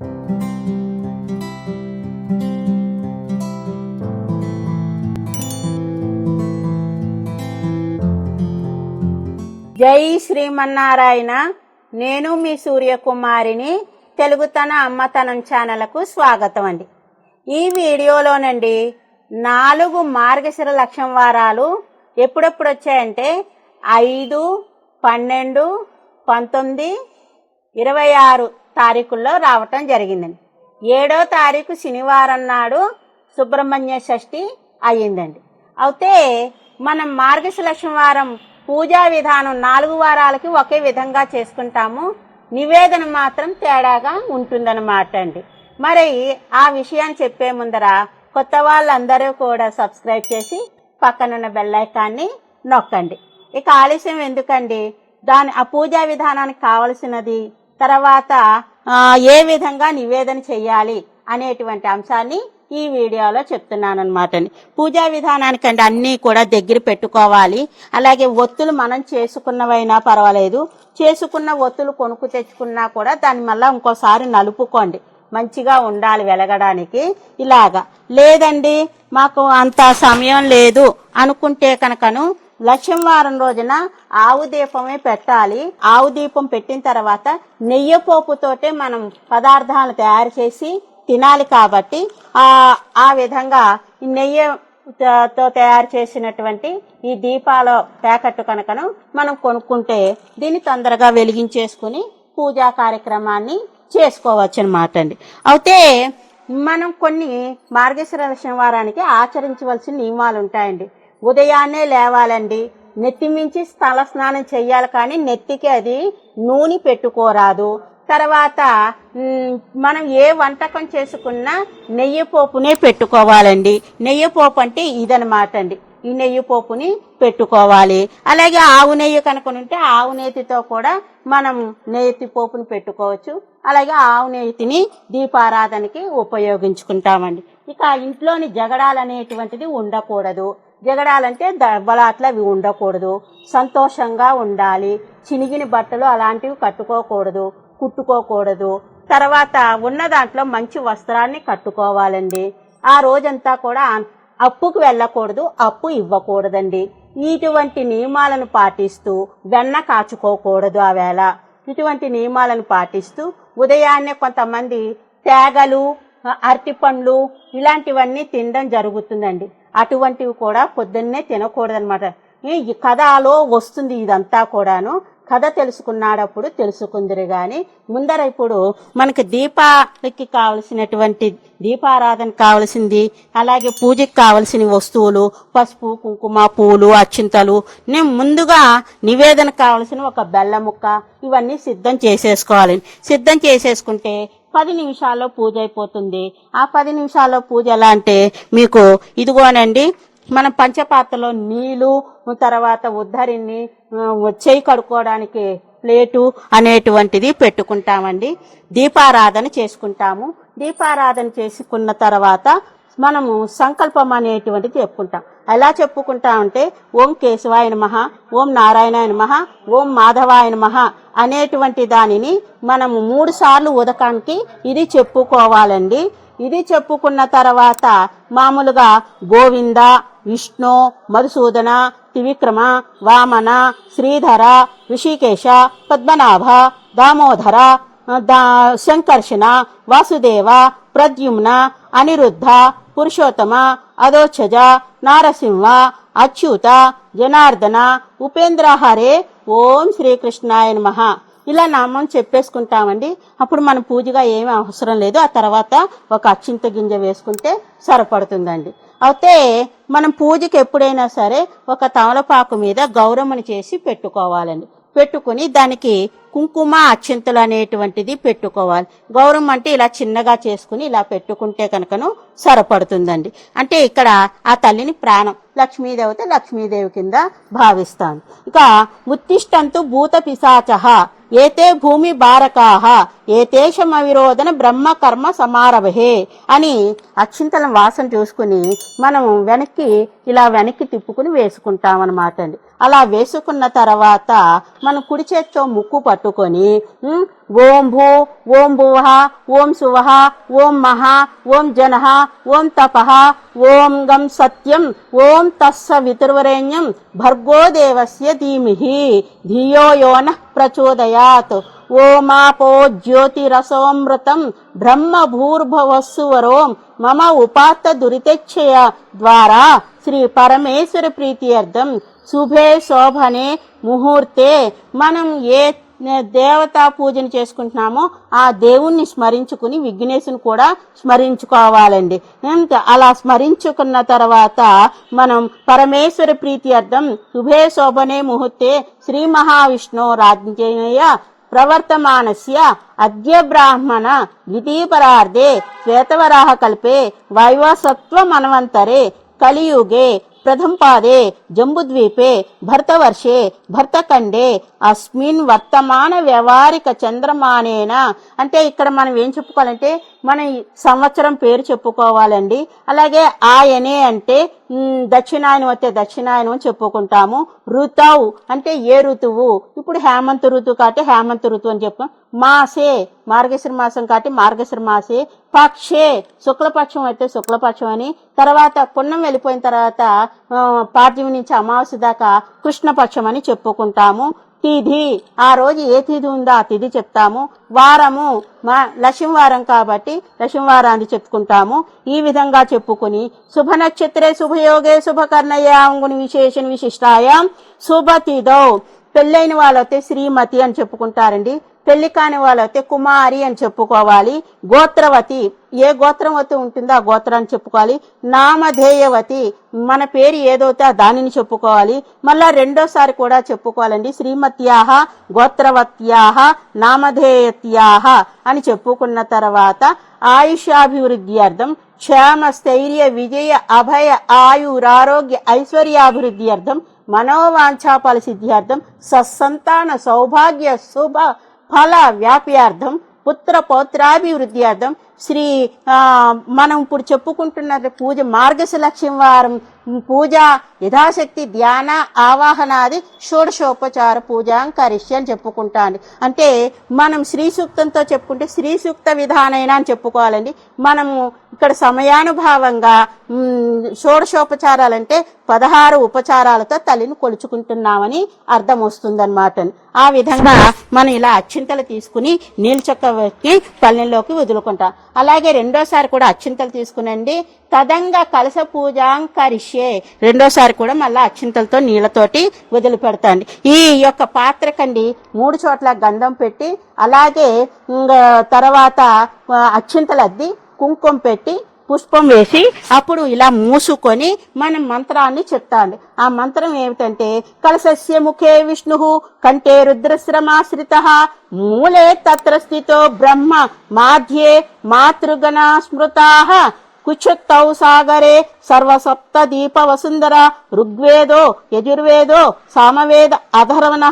జై శ్రీమన్నారాయణ. నేను మీ సూర్యకుమారిని. తెలుగుతన అమ్మతనం ఛానల్కు స్వాగతం అండి. ఈ వీడియోలోనండి నాలుగు మార్గశిర లక్షం వారాలు ఎప్పుడెప్పుడు వచ్చాయంటే ఐదు పన్నెండు పంతొమ్మిది ఇరవై ఆరు తారీఖుల్లో రావటం జరిగిందండి. ఏడో తారీఖు శనివారం నాడు సుబ్రహ్మణ్య షష్ఠి అయ్యిందండి. అయితే మనం మార్గశిలక్ష్మి వారం పూజా విధానం నాలుగు వారాలకి ఒకే విధంగా చేసుకుంటాము. నివేదన మాత్రం తేడాగా ఉంటుందన్నమాట అండి. మరి ఆ విషయాన్ని చెప్పే ముందర కొత్త వాళ్ళందరూ కూడా సబ్స్క్రైబ్ చేసి పక్కనున్న బెల్లైకాన్ని నొక్కండి. ఇక ఆలస్యం ఎందుకండి? దాని ఆ పూజా విధానానికి కావలసినది తర్వాత ఏ విధంగా నివేదన చేయాలి అనేటువంటి అంశాన్ని ఈ వీడియోలో చెప్తున్నాను అనమాట పూజా విధానానికండి అన్నీ కూడా దగ్గర పెట్టుకోవాలి. అలాగే ఒత్తులు మనం చేసుకున్నవైనా పర్వాలేదు. చేసుకున్న ఒత్తులు కొనుక్కు తెచ్చుకున్నా కూడా దాన్ని మళ్ళీ ఇంకోసారి నలుపుకోండి. మంచిగా ఉండాలి వెలగడానికి ఇలాగా. లేదండి మాకు అంత సమయం లేదు అనుకుంటే కనుకను లక్ష్యం వారం రోజున ఆవు దీపమే పెట్టాలి. ఆవు దీపం పెట్టిన తర్వాత నెయ్యి పోపుతోటే మనం పదార్థాలను తయారు చేసి తినాలి కాబట్టి ఆ ఆ విధంగా నెయ్యి తో తయారు చేసినటువంటి ఈ దీపాల ప్యాకెట్ కనుకను మనం కొనుక్కుంటే దీన్ని తొందరగా వెలిగించేసుకుని పూజా కార్యక్రమాన్ని చేసుకోవచ్చు అనమాట అండి. అయితే మనం కొన్ని మార్గశిర వారానికి ఆచరించవలసిన నియమాలు ఉంటాయండి. ఉదయాన్నే లేవాలండి. నెత్తిమించి స్థల స్నానం చెయ్యాలి కానీ నెత్తికి అది నూనె పెట్టుకోరాదు. తర్వాత మనం ఏ వంటకం చేసుకున్నా నెయ్యి పోపునే పెట్టుకోవాలండి. నెయ్యి పోపు అంటే ఇదనమాట అండి. ఈ నెయ్యి పోపుని పెట్టుకోవాలి. అలాగే ఆవు నెయ్యి కనుకొని ఉంటే ఆవు నేతితో కూడా మనం నేతి పోపుని పెట్టుకోవచ్చు. అలాగే ఆవు నేతిని దీపారాధనకి ఉపయోగించుకుంటామండి. ఇక ఇంట్లోని జగడాలు అనేటువంటిది ఉండకూడదు. జగడాలంటే దెబ్బలాట్లు అవి ఉండకూడదు. సంతోషంగా ఉండాలి. చినిగిన బట్టలు అలాంటివి కట్టుకోకూడదు. కుట్టుకోకూడదు. తర్వాత ఉన్న దాంట్లో మంచి వస్త్రాన్ని కట్టుకోవాలండి. ఆ రోజంతా కూడా అప్పుకు వెళ్ళకూడదు అప్పు ఇవ్వకూడదండి. ఇటువంటి నియమాలను పాటిస్తూ వెన్న కాచుకోకూడదు ఆ వేళ. ఇటువంటి నియమాలను పాటిస్తూ ఉదయాన్నే కొంతమంది తేగలు అరటి పండ్లు ఇలాంటివన్నీ తినడం జరుగుతుందండి. అటువంటివి కూడా పొద్దున్నే తినకూడదనమాట ఈ కథలో వస్తుంది ఇదంతా కూడాను. కథ తెలుసుకున్నాడప్పుడు తెలుసుకుందరు కానీ ముందర ఇప్పుడు మనకి దీపాలకి కావలసినటువంటి దీపారాధన కావలసింది అలాగే పూజకి కావలసిన వస్తువులు పసుపు కుంకుమ పూలు అచ్చింతలు నేను ముందుగా నివేదన కావలసిన ఒక బెల్ల ముక్క ఇవన్నీ సిద్ధం చేసేసుకోవాలి. సిద్ధం చేసేసుకుంటే పది నిమిషాల్లో పూజ అయిపోతుంది. ఆ పది నిమిషాల్లో పూజ ఎలా అంటే మీకు ఇదిగోనండి మనం పంచపాత్రలో నీళ్ళు తర్వాత ఉద్ధరిని చేయి కడుక్కోవడానికి ప్లేటు అనేటువంటిది పెట్టుకుంటామండి. దీపారాధన చేసుకుంటాము. దీపారాధన చేసుకున్న తర్వాత మనము సంకల్పం అనేటువంటిది చెప్పుకుంటాం. ఎలా చెప్పుకుంటా ఉంటే ఓం కేశవాయ మహ ఓం నారాయణాయ నమః ఓం మాధవాయ మహ అనేటువంటి దానిని మనము మూడు సార్లు ఉదకానికి ఇది చెప్పుకోవాలండి. ఇది చెప్పుకున్న తర్వాత మామూలుగా గోవింద విష్ణు మధుసూదన త్రివిక్రమ వామన శ్రీధర ఋషికేశ పద్మనాభ దామోదర దా శంకర్షణ వాసుదేవ ప్రద్యుమ్న అనిరుద్ధ పురుషోత్తమ అదోక్షజ నారసింహ అచ్యుత జనార్దన ఉపేంద్ర హరే ఓం శ్రీకృష్ణాయ నమః. ఇలా నామం చెప్పేసుకుంటామండి. అప్పుడు మన పూజగా ఏమీ అవసరం లేదు. ఆ తర్వాత ఒక అచ్చింత గింజ వేసుకుంటే సరిపడుతుందండి. అయితే మనం పూజకి ఎప్పుడైనా సరే ఒక తమలపాకు మీద గౌరమ్మని చేసి పెట్టుకోవాలండి. పెట్టుకుని దానికి కుంకుమ అచ్చింతలు అనేటువంటిది పెట్టుకోవాలి. గౌరవం అంటే ఇలా చిన్నగా చేసుకుని ఇలా పెట్టుకుంటే కనుకను సరిపడుతుందండి. అంటే ఇక్కడ ఆ తల్లిని ప్రాణం లక్ష్మీదేవి అయితే లక్ష్మీదేవి కింద భావిస్తాను. ఇక ఉత్తిష్టంతు భూత పిశాచ ఏతే భూమి బారకాహ ఏతేషమ విరోధన బ్రహ్మ కర్మ సమారభే అని అక్షింతల వాసన చూసుకుని మనం వెనక్కి ఇలా వెనక్కి తిప్పుకుని వేసుకుంటాం అనమాట అండి. అలా వేసుకున్న తర్వాత మనం కుడి చేత్తో ముక్కు పట్టు పట్టుకొని ఓం భూ ఓం భువ ఓం శువ ఓం మహా ఓం జన ఓం తప ఓం గం సత్యం ఓం తస్స వితుర్వరేణ్యం భర్గోదేవస్య ధీమిహి ధియో యో ప్రచోదయాత్. ఓమాపో జ్యోతిరసోమృతం బ్రహ్మ భూర్భవస్సువరోం మమ ఉపాత్త దురితెచ్చయ ద్వారా శ్రీ పరమేశ్వర ప్రీతి అర్థం. శుభే శోభనే ముహూర్తే మనం ఏ దేవతా పూజను చేసుకుంటున్నామో ఆ దేవుణ్ణి స్మరించుకుని విఘ్నేశుని కూడా స్మరించుకోవాలండి. అలా స్మరించుకున్న తర్వాత మనం పరమేశ్వర ప్రీతి అర్థం శుభే శోభనే ముహూర్తే శ్రీ మహావిష్ణు రాజ్ఞేయ ప్రవర్తమానస్య అద్య బ్రాహ్మణ ద్వితీయపరార్ధే శ్వేతవరాహ కల్పే వైవసత్వమన్వంతరే కలియుగే ప్రథం పాదే జంబుద్వీపే భర్తవర్షే భర్తఖండే అస్మిన్ వర్తమాన వ్యవహారిక చంద్రమానేన అంటే ఇక్కడ మనం ఏం చెప్పుకోవాలంటే మన సంవత్సరం పేరు చెప్పుకోవాలండి. అలాగే ఆయనే అంటే దక్షిణాయనం అయితే దక్షిణాయనం అని చెప్పుకుంటాము. ఋతవు అంటే ఏ ఋతువు? ఇప్పుడు హేమంత ఋతువు కాబట్టి హేమంత ఋతువు అని చెప్పాం. మాసే మార్గశిర మాసం కాబట్టి మార్గశిర మాసే. పక్షే శుక్లపక్షం అయితే శుక్లపక్షం అని. తర్వాత పున్నం వెళ్ళిపోయిన తర్వాత పార్థివి నుంచి అమావాస్య దాకా కృష్ణపక్షం అని చెప్పుకుంటాము. తిథి. ఆ రోజు ఏ తిథి ఉందో ఆ తిథి చెప్తాము. వారము మా లక్ష్మీవారం కాబట్టి లక్ష్మీవారాన్ని చెప్పుకుంటాము. ఈ విధంగా చెప్పుకుని శుభ నక్షత్రే శుభయోగే శుభకర్ణయాంగుని విశేషణ విశిష్టాయం. శుభతిథౌ పెళ్ళైన వాళ్ళైతే శ్రీమతి అని చెప్పుకుంటారండి. పెళ్ళి కాని వాళ్ళైతే కుమారి అని చెప్పుకోవాలి. గోత్రవతి ఏ గోత్రవతి ఉంటుందో ఆ గోత్రాన్ని చెప్పుకోవాలి. నామధేయవతి మన పేరు ఏదైతే ఆ దానిని చెప్పుకోవాలి. మళ్ళా రెండోసారి కూడా చెప్పుకోవాలండి. శ్రీమత్యాహ గోత్రవత్యాహ నామధేయత్యాహ అని చెప్పుకున్న తర్వాత ఆయుషాభివృద్ధి అర్థం క్షేమ స్థైర్య విజయ అభయ ఆయురారోగ్య ఐశ్వర్యాభివృద్ధి అర్థం మనోవాంఛాఫల సిద్ధ్యార్థం సత్సంతాన సౌభాగ్య శుభ ఫల వ్యాప్యార్థం పుత్ర పౌత్రాభివృద్ధ్యార్థం శ్రీ మనం ఇప్పుడు చెప్పుకుంటున్న పూజ మార్గశ లక్ష్యం వారం పూజ యథాశక్తి ధ్యాన ఆవాహనాది షోడశోపచార పూజ కరిష్య అని చెప్పుకుంటాను అంటే మనం శ్రీ సూక్తంతో చెప్పుకుంటే శ్రీ సూక్త విధానైన అని చెప్పుకోవాలండి. మనము ఇక్కడ సమయానుభావంగా షోడశోపచారాలంటే పదహారు ఉపచారాలతో తల్లిని కొలుచుకుంటున్నామని అర్థం వస్తుందన్నమాట ఆ విధంగా మనం ఇలా అచ్చింతలు తీసుకుని నీల్చొక్క వ్యక్తి పల్లెల్లోకి వదులుకుంటాం. అలాగే రెండోసారి కూడా అచ్చింతలు తీసుకునండి. తదంగా కలస పూజాంకరిష్యే రెండోసారి కూడా మళ్ళీ అక్షింతలతో నీళ్ళతోటి వదిలిపెడతాండి ఈ యొక్క పాత్రకండి మూడు చోట్ల గంధం పెట్టి అలాగే తర్వాత ఆ, అక్షింతలు అద్ది కుంకుమ పెట్టి పుష్పం వేసి అప్పుడు ఇలా మూసుకొని మనం మంత్రాన్ని చెప్తాండి ఆ మంత్రం ఏమిటంటే కలసస్య ముఖే విష్ణు కంటే రుద్రశ్రమాశ్రిత మూలే తత్ర స్థితో బ్రహ్మ మాధ్యే మాతృగణ స్మృతా కుచుత్తౌ సాగరే సర్వసప్త దీప వసుంధర ఋగ్వేదో యజుర్వేదో సామవేద అధర్వణ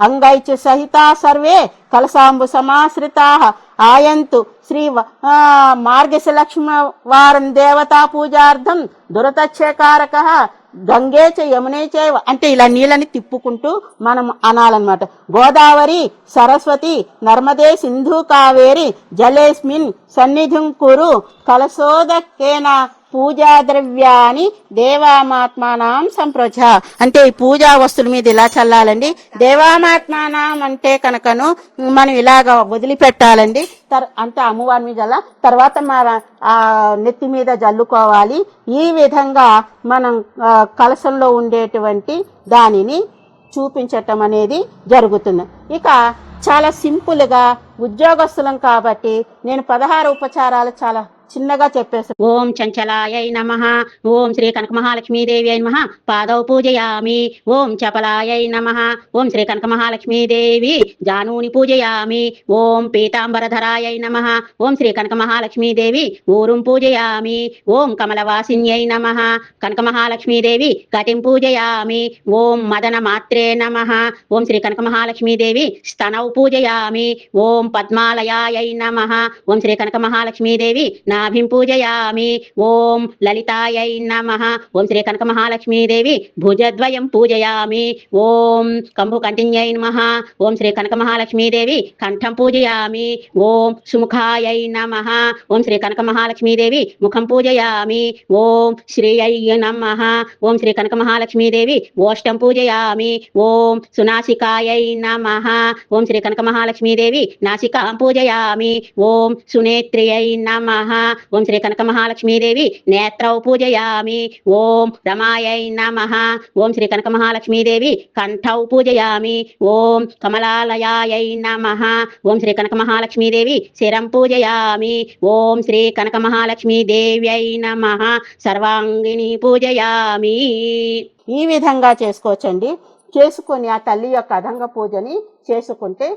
అంగైచ సహిత సర్వే కలసాంబు సమాశ్రితా. ఆయంతు శ్రీ వ- ఆ, మార్గశ లక్ష్మ వారం దేవతా పూజార్థం దురతక్షకారక గంగేచ యమునేచ అంటే ఇలా నీళ్ళని తిప్పుకుంటూ మనం అనాలన్నమాట. గోదావరి సరస్వతి నర్మదే సింధు కావేరి జలేస్మిన్ సన్నిధిం కురు కలశోదకేన పూజా ద్రవ్యాన్ని దేవామాత్మానాం సంప్రోచ అంటే ఈ పూజా వస్తువుల మీద ఇలా చల్లాలండి. దేవామాత్మానాం అంటే కనుకను మనం ఇలాగ వదిలిపెట్టాలండి. తర్- అంటే అమ్మవారి మీద తర్వాత మన ఆ నెత్తి మీద జల్లుకోవాలి. ఈ విధంగా మనం కలశంలో ఉండేటువంటి దానిని చూపించటం అనేది జరుగుతుంది. ఇక చాలా సింపుల్గా ఉద్యోగస్తులం కాబట్టి నేను పదహారు ఉపచారాలు చాలా చిన్నగా చెప్పేస్తాను ఓం చంచలాయ నమ ఓం శ్రీ కనక మహాలక్ష్మీదేవి అయి నమ పాదౌ పూజయామి. ఓం చపలాయ నమ ఓం శ్రీ కనక మహాలక్ష్మీదేవి జానూని పూజయామి. ఓం పీతాంబరధరాయ నమ ఓం శ్రీ కనక మహాలక్ష్మీదేవి ఊరుం పూజయామి. ఓం కమలవాసిన్యై నమ కనక మహాలక్ష్మీదేవి కటిం పూజయామి. ఓం మదన మాత్రే నమ ఓం శ్రీ కనక మహాలక్ష్మీదేవి స్తనౌ పూజయామి. ఓం పద్మాలయాయ నమ ఓం శ్రీ కనక మహాలక్ష్మీదేవి నా నాభిం పూజయామి. ఓం లలితాయై నమ. ఓం శ్రీ కనక మహాలక్ష్మీదేవి భుజద్వయం పూజయామి. ఓం కంభు కంఠిన్యై నమ. ఓం శ్రీ కనక మహాలక్ష్మీదేవి కంఠం పూజయామి. ఓం సుముఖాయై నమ. ఓం శ్రీ కనక మహాలక్ష్మీదేవి ముఖం పూజయామి. ఓం శ్రీ అయ్య నమ. ఓం శ్రీ కనక మహాలక్ష్మీదేవి ఓష్టం పూజయామి. ఓం సునాసికాయై నమ. ఓం శ్రీ కనక మహాలక్ష్మీదేవి నాసికాం పూజయామి. ఓం సునేత్రియై నమః. ఓం శ్రీ కనక మహాలక్ష్మీదేవి నేత్రౌ పూజయామి. ఓం రమాయై నమ. ఓం శ్రీ కనక మహాలక్ష్మీదేవి కంఠౌ పూజయామి. ఓం కమలాలయాయై నమ. ఓం శ్రీ కనక మహాలక్ష్మీదేవి శిరం పూజయామి. ఓం శ్రీ కనక మహాలక్ష్మీదేవ్యై నమ. సర్వాంగిని పూజయామి. ఈ విధంగా చేసుకోవచ్చండి. చేసుకొని ఆ తల్లి యొక్క అదంగ పూజని చేసుకుంటే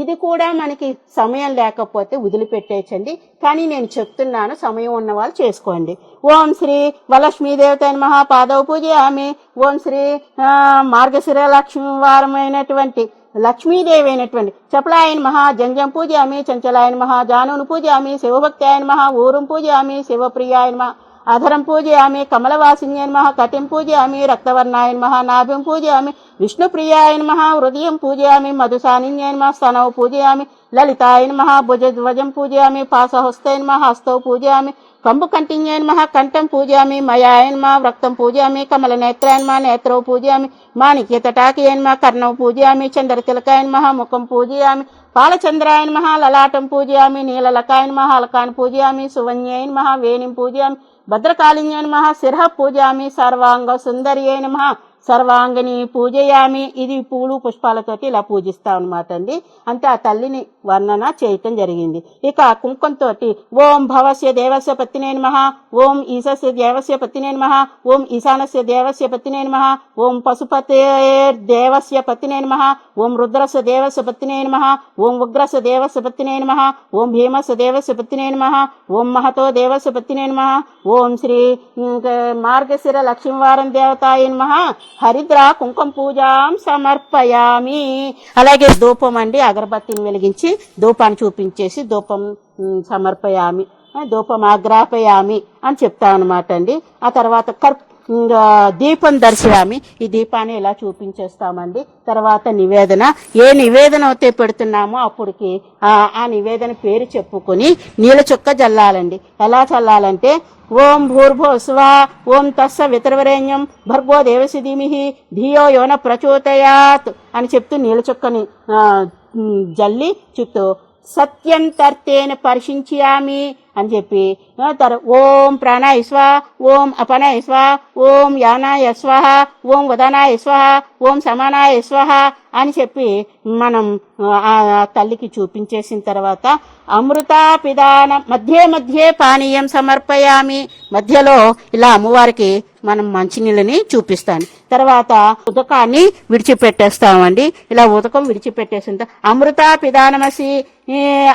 ఇది కూడా మనకి సమయం లేకపోతే వదిలిపెట్టేయచ్చండి. కానీ నేను చెప్తున్నాను సమయం ఉన్న వాళ్ళు చేసుకోండి. ఓం శ్రీ వలక్ష్మీదేవత మహా పాదవ పూజ ఆమె ఓం శ్రీ ఆ, మార్గశిర లక్ష్మీ వారమైనటువంటి లక్ష్మీదేవి అయినటువంటి చపలాయన మహా జంజం పూజ ఆమె చంచలాయన మహా జానును పూజ ఆమె శివభక్తి ఆయన మహా ఊరం పూజ ఆమె శివప్రియాయన మహా అధరం పూజయామి కమలవాసిన్యన్ మహా కటిం పూజయామి రక్తవర్ణాయన్ మహా నాభ్యం పూజయామి విష్ణుప్రియాయన్ మహా హృదయం పూజయామి మధుసానిన్యన్ మహా స్తనౌ పూజయామి లలితాయన్ మహా భుజధ్వజం పూజయామి పాసహస్తయన్ మహా హస్తౌ పూజయామి కంబు కంఠిన్యన్ మహా కంఠం పూజయామి మయాయన్ మహా రక్తం పూజయామి కమల నేత్రాయన్ మహా నేత్రౌ పూజయామి మాణిక్య తటాకయన్ మహా కర్ణౌ పూజయామి చంద్రతిలకాయన్ మహా ముఖం పూజయామి పాలచంద్రాయన్ మహా లలాటం పూజయామి నీలలకాయన్ మహా అలకాన్ పూజయామి సువన్యైన్ మహా వేణిం పూజయామి భద్రకాళిన్యన్ నమ శిర పూజామి సర్వాంగ సుందరియైన నమ. సర్వాంగిని పూజయామి. ఇది పూలు పుష్పాలతోటి ఇలా పూజిస్తాం అనమాట అండి. అంటే ఆ తల్లిని వర్ణన చేయటం జరిగింది. ఇక కుంకుమతో ఓం భవస్య దేవస్య పత్తినే నమః ఓం ఈశస్య దేవస్య పత్తినే నమః ఓం ఈశానస్య దేవస్య పత్తినే నమః ఓం పశుపతే దేవస్య పత్తినే నమః ఓం రుద్రస్య దేవస్య పత్తినే నమః ఓం ఉగ్రస్య దేవస్య పత్తినే నమః ఓం భీమస్య దేవస్య పత్తినే నమః ఓం మహతో దేవస్య పత్తినే నమః ఓం శ్రీ మార్గశిర లక్ష్మీవారం దేవతాయ నమః హరిద్ర కుంకుమ పూజాం సమర్పయామి. అలాగే ధూపం అండి అగరబత్తిని వెలిగించి ధూపాన్ని చూపించేసి ధూపం సమర్పయామి. ధూపం ఆగ్రాపయామి అని చెప్తా అనమాట అండి. ఆ తర్వాత కర్ప్ దీపం దర్శయామి. ఈ దీపాన్ని ఇలా చూపించేస్తామండి? తర్వాత నివేదన. ఏ నివేదన అయితే పెడుతున్నామో అప్పటికి ఆ నివేదన పేరు చెప్పుకొని నీళ్ళ చుక్క జల్లాలండి. ఎలా చల్లాలంటే ఓం భూర్భో స్వ ఓం తస్స వితరవరేణ్యం భర్గో దేవసి ధీమిహి ధియో యోన ప్రచోదయాత్ అని చెప్తూ నీళ్ళ చుక్కని జల్లి చుట్టూ సత్యం తర్తేన పరిశించామి అని చెప్పి తర్వాత తర్ ఓం ప్రాణాయ స్వ ఓం అపనాయ స్వ ఓం యానాయ స్వహ ఓం వదనాయ స్వహ ఓం సమానాయ స్వహ అని చెప్పి మనం ఆ తల్లికి చూపించేసిన తర్వాత అమృత పిదాన మధ్య మధ్య పానీయం సమర్పయామి. మధ్యలో ఇలా అమ్మవారికి మనం మంచినీళ్ళని చూపిస్తాను తర్వాత ఉదకాన్ని విడిచిపెట్టేస్తామండి. ఇలా ఉదకం విడిచిపెట్టేసిన అమృత పిదానమసి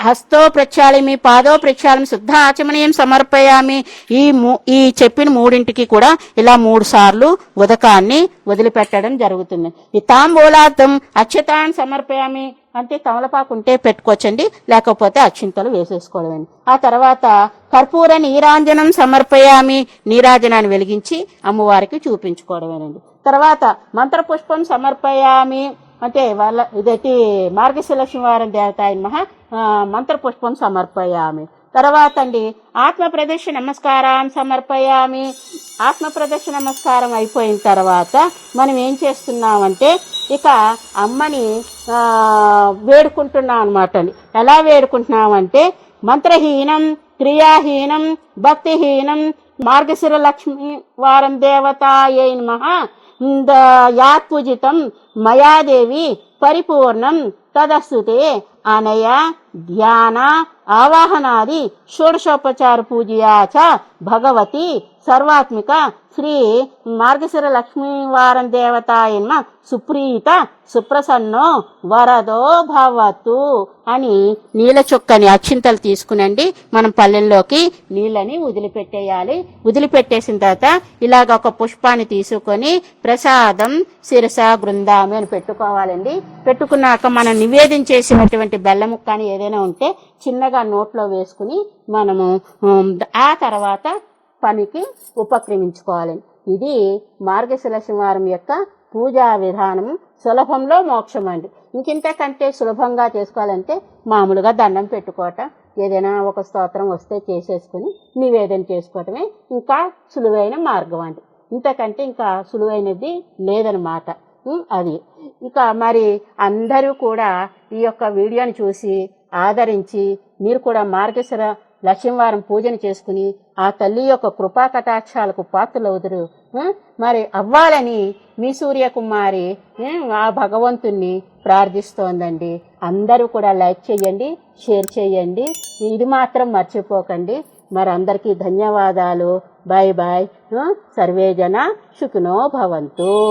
హస్తో ప్రక్షాళమి పాదో ప్రక్షాళమి శుద్ధ ఆచమనీయం సమర్పయామి. ఈ మూ ఈ చెప్పిన మూడింటికి కూడా ఇలా మూడు సార్లు ఉదకాన్ని వదిలిపెట్టడం జరుగుతుంది. ఈ తాంబూలార్థం అక్షతాన్ని సమర్పయామి అంటే తమలపాకు ఉంటే పెట్టుకోవచ్చండి లేకపోతే అక్షింతలు వేసేసుకోవడమండి. ఆ తర్వాత కర్పూర నీరాంజనం సమర్పయామి నీరాజనాన్ని వెలిగించి అమ్మవారికి చూపించుకోవడమేనండి. తర్వాత మంత్రపుష్పం సమర్పయామి అంటే వాళ్ళ ఇదైతే మార్గశిలక్ష్మి వారం దేవత మహా మంత్రపుష్పం సమర్పయామి. తర్వాత అండి ఆత్మ ప్రదర్శన నమస్కారం సమర్పయామి. ఆత్మ ప్రదర్శన నమస్కారం అయిపోయిన తర్వాత మనం ఏం చేస్తున్నామంటే ఇక అమ్మని వేడుకుంటున్నాం అనమాట అండి ఎలా వేడుకుంటున్నామంటే మంత్రహీనం క్రియాహీనం భక్తిహీనం మార్గశిర లక్ష్మి వారం దేవతాయై నమః ఇంద యాత్పూజితం మయాదేవి పరిపూర్ణం తదస్తుతే అనయ ధ్యాన ఆవాహనాది షోడశోపచార పూజయా చ భగవతి సర్వాత్మిక శ్రీ మార్గశిర లక్ష్మీ వారం దేవతాయన్మ సుప్రీత సుప్రసన్నో వరదో భవతు అని నీళ్ళ చుక్కని అక్షింతలు తీసుకునండి. మనం పల్లెల్లోకి నీళ్ళని వదిలిపెట్టేయాలి. వదిలిపెట్టేసిన తర్వాత ఇలాగ ఒక పుష్పాన్ని తీసుకొని ప్రసాదం శిరస బృందామి అని పెట్టుకోవాలండి. పెట్టుకున్నాక మనం నివేదించేసినటువంటి బెల్లముక్క బెల్ల ముక్క అని ఏదైనా ఉంటే చిన్నగా నోట్లో వేసుకుని మనము ఆ తర్వాత పనికి ఉపక్రమించుకోవాలి. ఇది మార్గశిర శివారం యొక్క పూజా విధానం. సులభంలో మోక్షం అండి. ఇంకింతకంటే సులభంగా చేసుకోవాలంటే మామూలుగా దండం పెట్టుకోవటం. ఏదైనా ఒక స్తోత్రం వస్తే చేసేసుకుని నివేదన చేసుకోవటమే ఇంకా సులువైన మార్గం అండి. ఇంతకంటే ఇంకా సులువైనది లేదనమాట అది. ఇక మరి అందరూ కూడా ఈ యొక్క వీడియోని చూసి ఆదరించి మీరు కూడా మార్గశిర లక్ష్మీవారం పూజను చేసుకుని ఆ తల్లి యొక్క కృపా కటాక్షాలకు పాత్రలవుదురు. మరి అవ్వాలని మీ సూర్యకుమారి ఆ, భగవంతుణ్ణి ప్రార్థిస్తోందండి. అందరూ కూడా లైక్ చేయండి షేర్ చేయండి. ఇది మాత్రం మర్చిపోకండి. మరి అందరికీ ధన్యవాదాలు. బాయ్ బాయ్ సర్వేజన సర్వే సుఖినో భవంతు.